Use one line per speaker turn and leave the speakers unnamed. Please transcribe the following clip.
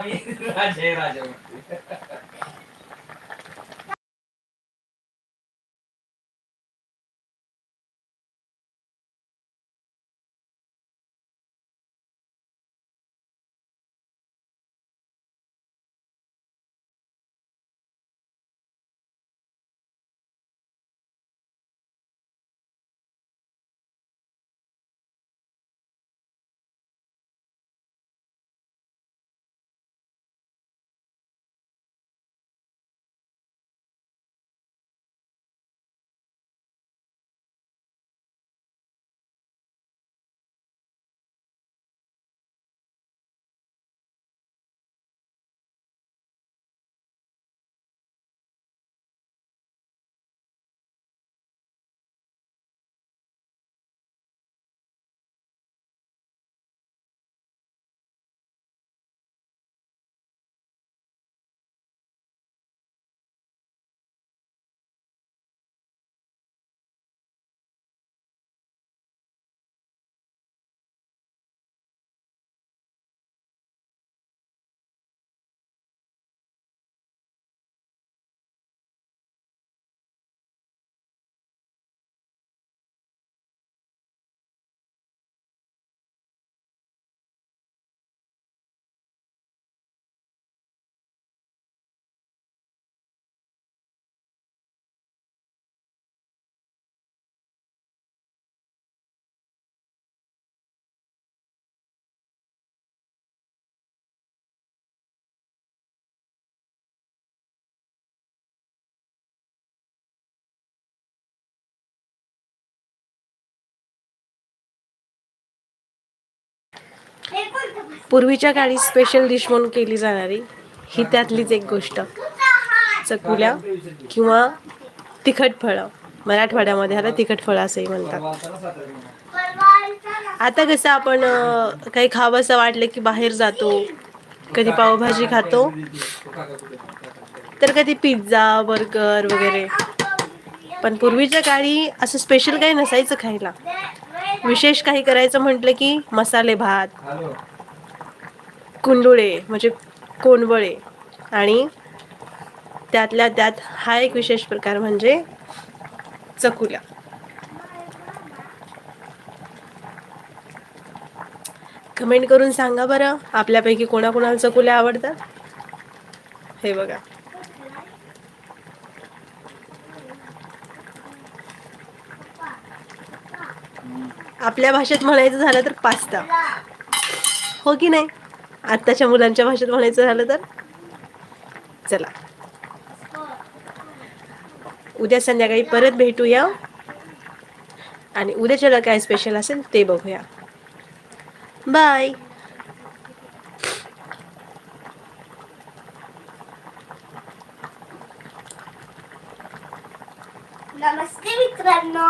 아, 얘들아 제일 하죠.
पूर्वीच्या काळी special dish म्हणून केली जाणारी ही त्यातलीच एक गोष्ट. चकुल्या किंवा तिखट फळं. मराठवाड्यामध्ये आता तिखट फळं असंही म्हणतात. आता कसं आपण काही काही खावंसं वाटलं की बाहेर जातो कधी पावभाजी खातो तर कधी पिझ्झा बर्गर वगैरे. पण पूर्वीच्या काळी असं स्पेशल काही नसायचं खायला. विशेष काही करायचं म्हटलं की मसाले भात कुंडुळे म्हणजे कोंडवळे आणि त्यातल्या त्यात हा एक विशेष प्रकार म्हणजे चकुल्या. कमेंट करून सांगा बरं आपल्यापैकी कोणाकोणाला चकुल्या आवडतात? हे बघा. आपल्या भाषेत म्हणायचं झालं तर पास्ता. हो की नाही? आत्ताच्या मुलांच्या भाषेत म्हणायचं झालं तर? चला. उद्या संध्याकाळी परत भेटूया. आणि उद्याच्याला काय स्पेशल असेल ते बघूया. बाय
नमस्ते मित्रांनो.